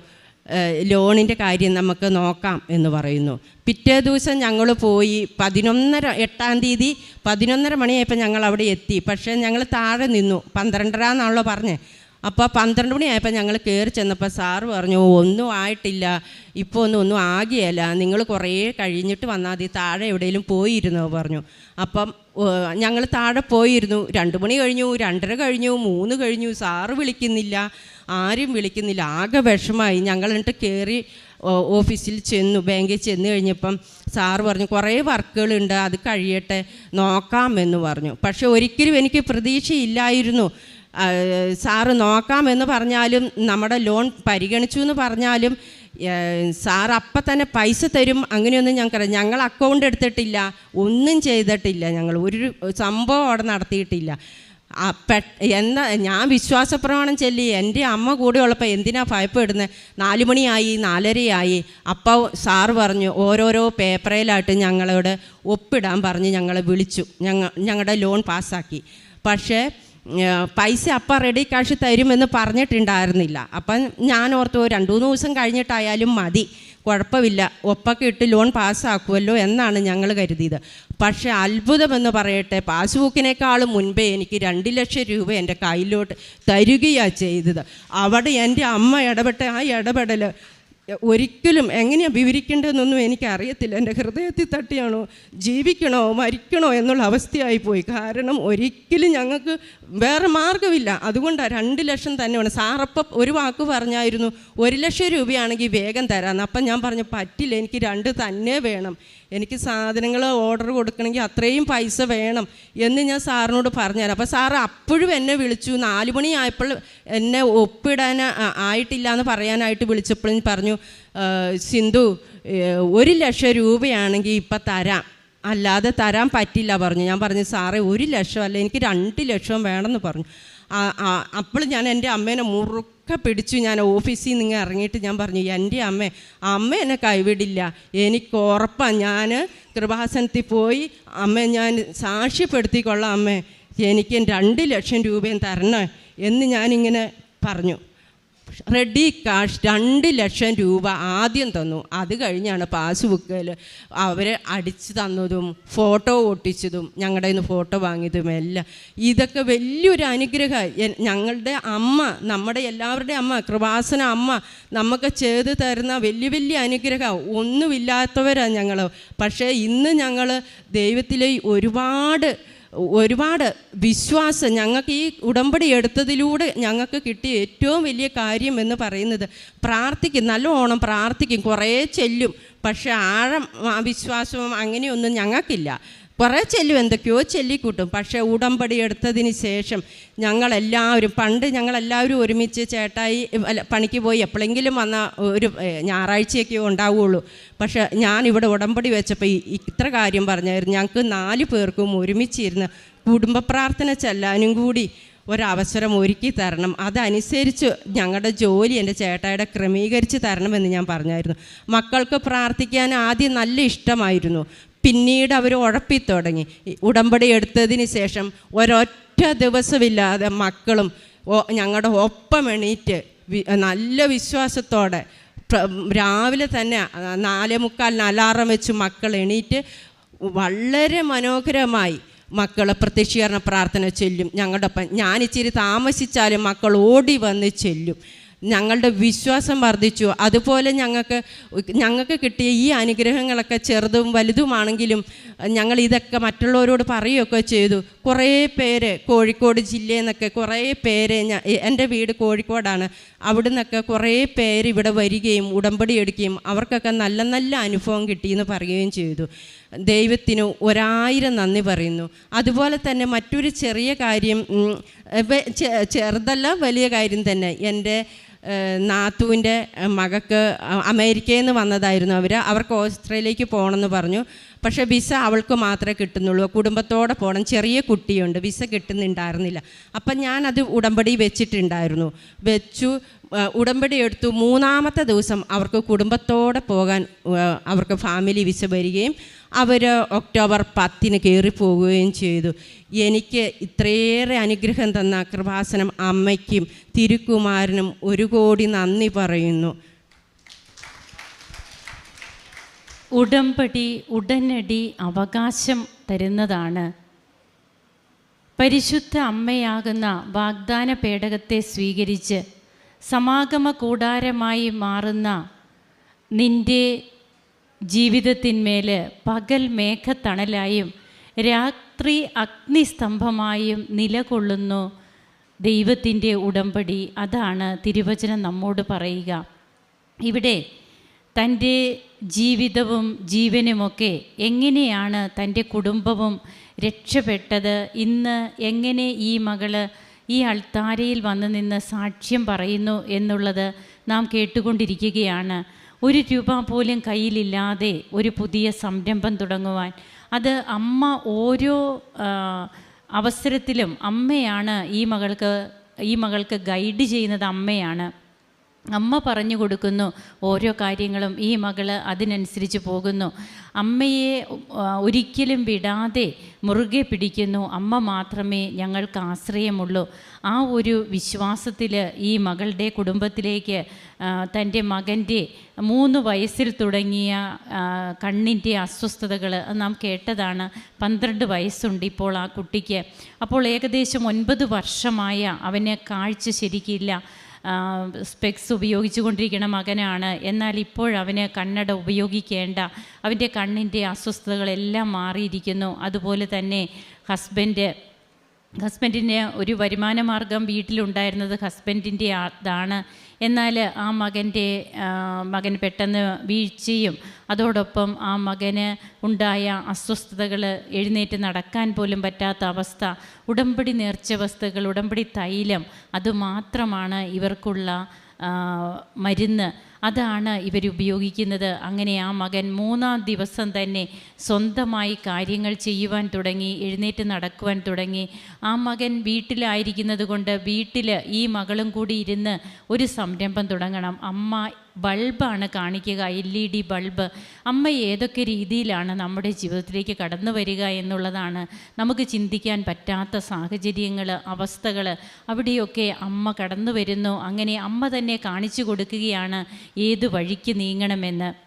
ലോണിന്റെ കാര്യം നമുക്ക് നോക്കാം എന്ന് പറയുന്നു. പിറ്റേ ദിവസം ഞങ്ങൾ പോയി. പതിനൊന്നര എട്ടാം തീയതി പതിനൊന്നര മണിയായപ്പോൾ ഞങ്ങൾ അവിടെ എത്തി. പക്ഷേ ഞങ്ങൾ താഴെ നിന്നു. പന്ത്രണ്ടര എന്നാണല്ലോ പറഞ്ഞത് അപ്പോൾ പന്ത്രണ്ട് മണിയായപ്പോൾ ഞങ്ങൾ കയറി ചെന്നപ്പോൾ സാറ് പറഞ്ഞു ഒന്നും ആയിട്ടില്ല. ഇപ്പോൾ ഒന്നും ഒന്നും ആകിയല്ല. നിങ്ങൾ കുറേ കഴിഞ്ഞിട്ട് വന്നാൽ മതി. താഴെ എവിടെയെങ്കിലും പോയിരുന്നോ? പറഞ്ഞു. അപ്പം ഞങ്ങൾ താഴെ പോയിരുന്നു. രണ്ട് മണി കഴിഞ്ഞു രണ്ടര കഴിഞ്ഞു മൂന്ന് കഴിഞ്ഞു. സാറ് വിളിക്കുന്നില്ല. ആരും വിളിക്കുന്നില്ല. ആകെ വിഷമായി. ഞങ്ങൾ എന്നിട്ട് കയറി ഓഫീസിൽ ചെന്നു. ബാങ്കിൽ ചെന്ന് കഴിഞ്ഞപ്പം സാറ് പറഞ്ഞു കുറേ വർക്കുകളുണ്ട്. അത് കഴിയട്ടെ. നോക്കാമെന്ന് പറഞ്ഞു. പക്ഷേ ഒരിക്കലും എനിക്ക് പ്രതീക്ഷയില്ലായിരുന്നു. സാറ് നോക്കാമെന്ന് പറഞ്ഞാലും നമ്മുടെ ലോൺ പരിഗണിച്ചു എന്ന് പറഞ്ഞാലും സാർ അപ്പം തന്നെ പൈസ തരും. അങ്ങനെയൊന്നും ഞങ്ങൾക്ക് ഞങ്ങൾ അക്കൗണ്ട് എടുത്തിട്ടില്ല. ഒന്നും ചെയ്തിട്ടില്ല ഞങ്ങൾ. ഒരു സംഭവം അവിടെ നടത്തിയിട്ടില്ല. എന്താ ഞാൻ വിശ്വാസപ്രമാണം ചൊല്ലി എന്റെ അമ്മ കൂടെ ഉള്ളപ്പോൾ എന്തിനാ ഭയപ്പെടുന്നത് നാല് മണിയായി നാലരയായി. അപ്പോൾ സാർ പറഞ്ഞു ഓരോരോ പേപ്പറിലായിട്ട് ഞങ്ങളോട് ഒപ്പിടാൻ പറഞ്ഞ് ഞങ്ങളെ വിളിച്ചു. ഞങ്ങൾ ഞങ്ങളുടെ ലോൺ പാസ്സാക്കി. പക്ഷേ പൈസ അപ്പം റെഡി കാശ് തരുമെന്ന് പറഞ്ഞിട്ടുണ്ടായിരുന്നില്ല. അപ്പം ഞാൻ ഓർത്തു രണ്ടു മൂന്ന് ദിവസം കഴിഞ്ഞിട്ടായാലും മതി. കുഴപ്പമില്ല. ഒപ്പൊക്കെ ഇട്ട് ലോൺ പാസ്സാക്കുമല്ലോ എന്നാണ് ഞങ്ങൾ കരുതിയത്. പക്ഷേ അത്ഭുതമെന്ന് പറയട്ടെ പാസ്ബുക്കിനേക്കാളും മുൻപേ എനിക്ക് രണ്ട് ലക്ഷം രൂപ എന്റെ കയ്യിലോട്ട് തരികയാണ് ചെയ്തത്. അവിടെ എന്റെ അമ്മ ഇടപെട്ട ആ ഇടപെടൽ ഒരിക്കലും എങ്ങനെയാണ് വിവരിക്കേണ്ടതെന്നൊന്നും എനിക്കറിയത്തില്ല. എന്റെ ഹൃദയത്തിൽ തട്ടിയാണോ? ജീവിക്കണോ? മരിക്കണോ? എന്നുള്ള അവസ്ഥയായി പോയി. കാരണം ഒരിക്കലും ഞങ്ങൾക്ക് വേറെ മാർഗമില്ല. അതുകൊണ്ടാണ് രണ്ട് ലക്ഷം തന്നെയാണ്. സാറപ്പം ഒരു വാക്ക് പറഞ്ഞായിരുന്നു ഒരു ലക്ഷം രൂപയാണെങ്കിൽ വേഗം തരാമെന്ന് അപ്പം ഞാൻ പറഞ്ഞു പറ്റില്ല. എനിക്ക് രണ്ട് തന്നെ വേണം. എനിക്ക് സാധനങ്ങൾ ഓർഡർ കൊടുക്കണമെങ്കിൽ അത്രയും പൈസ വേണം എന്ന് ഞാൻ സാറിനോട് പറഞ്ഞുതരാം. അപ്പോൾ സാറ് അപ്പോഴും എന്നെ വിളിച്ചു. നാല് മണിയായപ്പോൾ എന്നെ ഒപ്പിടാൻ ആയിട്ടില്ല എന്ന് പറയാനായിട്ട് വിളിച്ചപ്പോഴും പറഞ്ഞു സിന്ധു ഒരു ലക്ഷം രൂപയാണെങ്കിൽ ഇപ്പം തരാം. അല്ലാതെ തരാൻ പറ്റില്ല പറഞ്ഞു. ഞാൻ പറഞ്ഞു സാറേ ഒരു ലക്ഷം അല്ല എനിക്ക് രണ്ട് ലക്ഷം വേണമെന്ന് പറഞ്ഞു. അപ്പോൾ ഞാൻ എന്റെ അമ്മേനെ മുറുക്കെ പിടിച്ചു ഞാൻ ഓഫീസിൽ നിന്ന് ഇറങ്ങിയിട്ട് ഞാൻ പറഞ്ഞു എന്റെ അമ്മ അമ്മ എന്നെ കൈവിടില്ല. എനിക്ക് ഉറപ്പാണ് ഞാൻ കൃപാസനത്തിൽ പോയി അമ്മ ഞാൻ സാക്ഷ്യപ്പെടുത്തിക്കൊള്ളാം അമ്മ. എനിക്ക് രണ്ട് ലക്ഷം രൂപയും തരണേ എന്ന് ഞാനിങ്ങനെ പറഞ്ഞു. റെഡി കാഷ് രണ്ട് ലക്ഷം രൂപ ആദ്യം തന്നു. അത് കഴിഞ്ഞാണ് പാസ്ബുക്കിൽ അവർ അടിച്ചു തന്നതും ഫോട്ടോ ഒട്ടിച്ചതും ഞങ്ങളുടെ നിന്ന് ഫോട്ടോ വാങ്ങിയതും എല്ലാം. ഇതൊക്കെ വലിയൊരു അനുഗ്രഹം ഞങ്ങളുടെ അമ്മ നമ്മുടെ എല്ലാവരുടെയും അമ്മ കൃപാസന അമ്മ നമുക്ക് ചെയ്ത് തരുന്ന വലിയ വലിയ അനുഗ്രഹം. ഒന്നുമില്ലാത്തവരാണ് ഞങ്ങൾ പക്ഷേ ഇന്ന് ഞങ്ങൾ ദൈവത്തിലെ ഒരുപാട് ഒരുപാട് വിശ്വാസം ഞങ്ങൾക്ക് ഈ ഉടമ്പടി എടുത്തതിലൂടെ ഞങ്ങൾക്ക് കിട്ടിയ ഏറ്റവും വലിയ കാര്യം എന്ന് പറയുന്നത് പ്രാർത്ഥിക്കും നല്ലോണം പ്രാർത്ഥിക്കും കുറേ ചെല്ലും. പക്ഷേ ആഴം വിശ്വാസവും അങ്ങനെയൊന്നും ഞങ്ങൾക്കില്ല. കുറേ ചെല്ലും എന്തൊക്കെയോ ചൊല്ലിക്കൂട്ടും. പക്ഷേ ഉടമ്പടി എടുത്തതിന് ശേഷം ഞങ്ങളെല്ലാവരും പണ്ട് ഞങ്ങളെല്ലാവരും ഒരുമിച്ച് ചേട്ടായി പണിക്ക് പോയി എപ്പോഴെങ്കിലും വന്ന ഒരു ഞായറാഴ്ചയൊക്കെ ഉണ്ടാവുകയുള്ളൂ പക്ഷേ ഇവിടെ ഉടമ്പടി വെച്ചപ്പോൾ ഇത്ര കാര്യം പറഞ്ഞായിരുന്നു. ഞങ്ങൾക്ക് നാല് പേർക്കും ഒരുമിച്ചിരുന്ന് കുടുംബ പ്രാർത്ഥന ചെല്ലാനും കൂടി ഒരവസരം ഒരുക്കി തരണം. അതനുസരിച്ച് ഞങ്ങളുടെ ജോലി എന്റെ ചേട്ടായുടെ ക്രമീകരിച്ച് തരണമെന്ന് ഞാൻ പറഞ്ഞായിരുന്നു. മക്കൾക്ക് പ്രാർത്ഥിക്കാൻ ആദ്യം നല്ല ഇഷ്ടമായിരുന്നു. പിന്നീട് അവർ ഉഴപ്പി തുടങ്ങി. ഉടമ്പടി എടുത്തതിന് ശേഷം ഒരൊറ്റ ദിവസമില്ലാതെ മക്കളും ഞങ്ങളുടെ ഒപ്പം എണീറ്റ് നല്ല വിശ്വാസത്തോടെ രാവിലെ തന്നെ നാലേ മുക്കാലിന് അലാറം വെച്ച് മക്കൾ എണീറ്റ് വളരെ മനോഹരമായി മക്കൾ പ്രത്യക്ഷീകരണ പ്രാർത്ഥന ചൊല്ലും. ഞങ്ങളുടെ ഞാൻ ഇച്ചിരി താമസിച്ചാലും മക്കൾ ഓടി വന്ന് ചെല്ലും. ഞങ്ങളുടെ വിശ്വാസം വർദ്ധിച്ചു. അതുപോലെ ഞങ്ങൾക്ക് ഞങ്ങൾക്ക് കിട്ടിയ ഈ അനുഗ്രഹങ്ങളൊക്കെ ചെറുതും വലുതുമാണെങ്കിലും ഞങ്ങൾ ഇതൊക്കെ മറ്റുള്ളവരോട് പറയുകയൊക്കെ ചെയ്തു. കുറേ പേര് കോഴിക്കോട് ജില്ലയിൽ നിന്നൊക്കെ കുറേ പേര് എന്റെ വീട് കോഴിക്കോടാണ്. അവിടെ നിന്നൊക്കെ കുറേ പേര് ഇവിടെ വരികയും ഉടമ്പടി എടുക്കുകയും അവർക്കൊക്കെ നല്ല നല്ല അനുഭവം കിട്ടിയെന്ന് പറയുകയും ചെയ്തു. ദൈവത്തിന് ഒരായിരം നന്ദി പറയുന്നു. അതുപോലെ തന്നെ മറ്റൊരു ചെറിയ കാര്യം ചെറുതല്ല വലിയ കാര്യം തന്നെ എന്റെ നാത്തുവിന്റെ മകക്ക് അമേരിക്കയിൽ നിന്ന് വന്നതായിരുന്നു അവർ അവർക്ക് ഓസ്ട്രേലിയക്ക് പോകണമെന്ന് പറഞ്ഞു. പക്ഷേ വിസ അവൾക്ക് മാത്രമേ കിട്ടുന്നുള്ളൂ. കുടുംബത്തോടെ പോകണം ചെറിയ കുട്ടിയുണ്ട്. വിസ കിട്ടുന്നുണ്ടായിരുന്നില്ല. അപ്പം ഞാനത് ഉടമ്പടി വെച്ചിട്ടുണ്ടായിരുന്നു. വെച്ചു. ഉടമ്പടി എടുത്തു. മൂന്നാമത്തെ ദിവസം അവർക്ക് കുടുംബത്തോടെ പോകാൻ അവർക്ക് ഫാമിലി വിസ വരികയും അവർ ഒക്ടോബർ പത്തിന് കയറി പോവുകയും ചെയ്തു. എനിക്ക് ഇത്രയേറെ അനുഗ്രഹം തന്ന കൃപാസനം അമ്മയ്ക്കും തിരുക്കുമാരനും ഒരു കോടി നന്ദി പറയുന്നു. ഉടമ്പടി ഉടനടി അവകാശം തരുന്നതാണ്. പരിശുദ്ധ അമ്മയാകുന്ന വാഗ്ദാന പേടകത്തെ സ്വീകരിച്ച് സമാഗമ കൂടാരമായി മാറുന്ന നിന്റെ ജീവിതത്തിന്മേൽ പകൽ മേഘത്തണലായും രാത്രി അഗ്നിസ്തംഭമായും നിലകൊള്ളുന്നു ദൈവത്തിന്റെ ഉടമ്പടി. അതാണ് തിരുവചനം നമ്മോട് പറയുക. ഇവിടെ തന്റെ ജീവിതവും ജീവനുമൊക്കെ എങ്ങനെയാണ് തന്റെ കുടുംബവും രക്ഷപ്പെട്ടത്? ഇന്ന് എങ്ങനെ ഈ മകൾ ഈ അൾത്താരയിൽ വന്ന് നിന്ന് സാക്ഷ്യം പറയുന്നു എന്നുള്ളത് നാം കേട്ടുകൊണ്ടിരിക്കുകയാണ്. ഒരു രൂപ പോലും കയ്യിലില്ലാതെ ഒരു പുതിയ സംരംഭം തുടങ്ങുവാൻ. അത് അമ്മ ഓരോ അവസരത്തിലും അമ്മയാണ് ഈ മകൾക്ക് ഈ മകൾക്ക് ഗൈഡ് ചെയ്യുന്നത് അമ്മയാണ്. അമ്മ പറഞ്ഞു കൊടുക്കുന്നു ഓരോ കാര്യങ്ങളും ഈ മകൾ അതിനനുസരിച്ച് പോകുന്നു. അമ്മയെ ഒരിക്കലും വിടാതെ മുറുകെ പിടിക്കുന്നു. അമ്മ മാത്രമേ ഞങ്ങൾക്ക് ആശ്രയമുള്ളൂ. ആ ഒരു വിശ്വാസത്തിൽ ഈ മകളുടെ കുടുംബത്തിലേക്ക് തന്റെ മകന്റെ മൂന്ന് വയസ്സിൽ തുടങ്ങിയ കണ്ണിന്റെ അസ്വസ്ഥതകൾ നാം കേട്ടതാണ്. പന്ത്രണ്ട് വയസ്സുണ്ട് ഇപ്പോൾ ആ കുട്ടിക്ക്. അപ്പോൾ ഏകദേശം ഒൻപത് വർഷമായ അവന് കാഴ്ച ശരിക്കില്ല. സ്പെക്സ് ഉപയോഗിച്ചു കൊണ്ടിരിക്കുന്ന മകനാണ്. എന്നാൽ ഇപ്പോഴവന് കണ്ണട ഉപയോഗിക്കേണ്ട അവന്റെ കണ്ണിന്റെ അസ്വസ്ഥതകളെല്ലാം മാറിയിരിക്കുന്നു. അതുപോലെ തന്നെ ഹസ്ബൻഡ് ഹസ്ബൻഡിന് ഒരു വരുമാന മാർഗം വീട്ടിലുണ്ടായിരുന്നത് ഹസ്ബൻഡിന്റെ അതാണ് എന്നാൽ ആ മകന്റെ മകൻ പെട്ടെന്ന് വീഴ്ചയും അതോടൊപ്പം ആ മകന് ഉണ്ടായ അസ്വസ്ഥതകൾ എഴുന്നേറ്റ് നടക്കാൻ പോലും പറ്റാത്ത അവസ്ഥ ഉടമ്പടി നേർച്ച വസ്തുക്കൾ ഉടമ്പടി തൈലം അതുമാത്രമാണ് ഇവർക്കുള്ള മരുന്ന്. അതാണ് ഇവരുപയോഗിക്കുന്നത്. അങ്ങനെ ആ മകൻ മൂന്നാം ദിവസം തന്നെ സ്വന്തമായി കാര്യങ്ങൾ ചെയ്യുവാൻ തുടങ്ങി എഴുന്നേറ്റ് നടക്കുവാൻ തുടങ്ങി. ആ മകൻ വീട്ടിലായിരിക്കുന്നത് കൊണ്ട് വീട്ടിൽ ഈ മകളും കൂടി ഇരുന്ന് ഒരു സംരംഭം തുടങ്ങണം. അമ്മ ബൾബാണ് കാണിക്കുക എൽ ഇ ഡി ബൾബ്. അമ്മ ഏതൊക്കെ രീതിയിലാണ് നമ്മുടെ ജീവിതത്തിലേക്ക് കടന്നു വരിക എന്നുള്ളതാണ് നമുക്ക് ചിന്തിക്കാൻ പറ്റാത്ത സാഹചര്യങ്ങൾ അവസ്ഥകൾ അവിടെയൊക്കെ അമ്മ കടന്നു വരുന്നു. അങ്ങനെ അമ്മ തന്നെ കാണിച്ചു കൊടുക്കുകയാണ് ഏത് വഴിക്ക് നീങ്ങണമെന്ന്.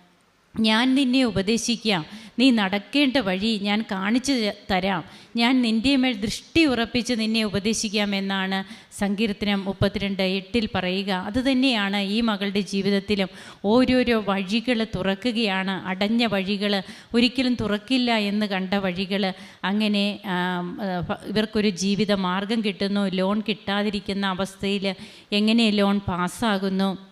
ഞാൻ നിന്നെ ഉപദേശിക്കാം. നീ നടക്കേണ്ട വഴി ഞാൻ കാണിച്ചു തരാം. ഞാൻ നിന്റെ മേൽ ദൃഷ്ടി ഉറപ്പിച്ച് നിന്നെ ഉപദേശിക്കാം എന്നാണ് സങ്കീർത്തനം മുപ്പത്തിരണ്ട് എട്ടിൽ പറയുക. അതുതന്നെയാണ് ഈ മകളുടെ ജീവിതത്തിലും ഓരോരോ വഴികൾ തുറക്കുകയാണ്. അടഞ്ഞ വഴികൾ ഒരിക്കലും തുറക്കില്ല എന്ന് കണ്ട വഴികൾ അങ്ങനെ ഇവർക്കൊരു ജീവിത മാർഗം കിട്ടുന്നു. ലോൺ കിട്ടാതിരിക്കുന്ന അവസ്ഥയിൽ എങ്ങനെ ലോൺ പാസ്സാകുന്നു?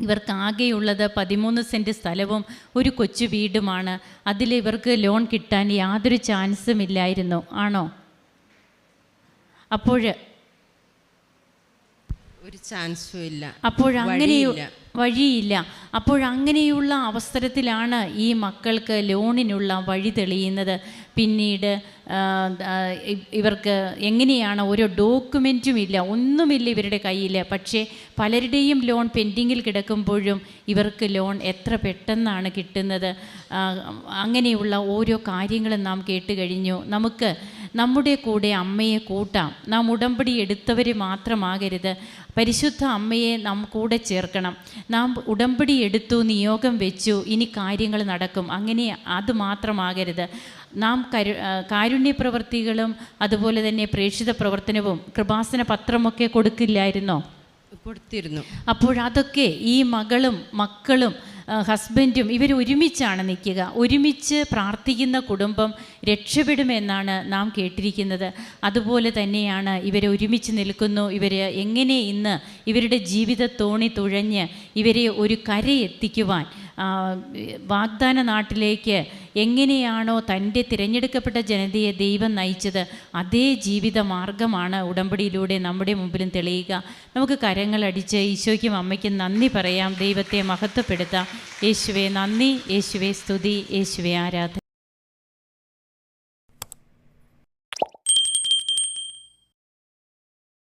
ഇവർക്ക് ആകെയുള്ളത് പതിമൂന്ന് സെന്റ് സ്ഥലവും ഒരു കൊച്ചു വീടുമാണ്. അതിൽ ഇവർക്ക് ലോൺ കിട്ടാൻ യാതൊരു ചാൻസും ഇല്ലായിരുന്നു. ആണോ? അപ്പോൾ ഒരു ചാൻസും ഇല്ല. അപ്പോഴങ്ങനെ. വഴിയില്ല. അപ്പോഴങ്ങനെയുള്ള അവസരത്തിലാണ് ഈ മക്കൾക്ക് ലോണിനുള്ള വഴി തെളിയുന്നത്. പിന്നീട് ഇവർക്ക് എങ്ങനെയാണ് ഓരോ ഡോക്യുമെന്റും ഇല്ല ഒന്നുമില്ല ഇവരുടെ കയ്യിൽ പക്ഷേ പലരുടെയും ലോൺ പെൻഡിങ്ങിൽ കിടക്കുമ്പോഴും ഇവർക്ക് ലോൺ എത്ര പെട്ടെന്നാണ് കിട്ടുന്നത്? അങ്ങനെയുള്ള ഓരോ കാര്യങ്ങളും നാം കേട്ട് കഴിഞ്ഞു. നമുക്ക് നമ്മുടെ കൂടെ അമ്മയെ കൂട്ടാം. നാം ഉടമ്പടി എടുത്തവർ മാത്രമാകരുത്. പരിശുദ്ധ അമ്മയെ നാം കൂടെ ചേർക്കണം. നാം ഉടമ്പടി എടുത്തു നിയോഗം വെച്ചു ഇനി കാര്യങ്ങൾ നടക്കും. അങ്ങനെ അത് മാത്രമാകരുത്. നാം കരു കാരുണ്യ പ്രവൃത്തികളും അതുപോലെ തന്നെ പ്രേക്ഷിത പ്രവർത്തനവും കൃപാസന പത്രമൊക്കെ കൊടുക്കില്ലായിരുന്നോ? കൊടുത്തിരുന്നു. അപ്പോഴതൊക്കെ ഈ മകളും മക്കളും ഹസ്ബൻഡും ഇവർ ഒരുമിച്ചാണ് നിൽക്കുക. ഒരുമിച്ച് പ്രാർത്ഥിക്കുന്ന കുടുംബം രക്ഷപ്പെടുമെന്നാണ് നാം കേട്ടിരിക്കുന്നത്. അതുപോലെ തന്നെയാണ് ഇവർ ഒരുമിച്ച് നിൽക്കുന്നു. ഇവർ എങ്ങനെ ഇന്ന് ഇവരുടെ ജീവിത തോണി തുഴഞ്ഞ് ഇവരെ ഒരു കരയെത്തിക്കുവാൻ വാഗ്ദാന നാട്ടിലേക്ക് എങ്ങനെയാണോ തന്റെ തിരഞ്ഞെടുക്കപ്പെട്ട ജനതയെ ദൈവം നയിച്ചത് അതേ ജീവിത മാർഗമാണ് ഉടമ്പടിയിലൂടെ നമ്മുടെ മുമ്പിലും തെളിയുക. നമുക്ക് കരങ്ങളടിച്ച് ഈശോയ്ക്കും അമ്മയ്ക്കും നന്ദി പറയാം. ദൈവത്തെ മഹത്വപ്പെടുത്താം. യേശുവെ നന്ദി. യേശുവെ സ്തുതി. യേശുവെ ആരാധന.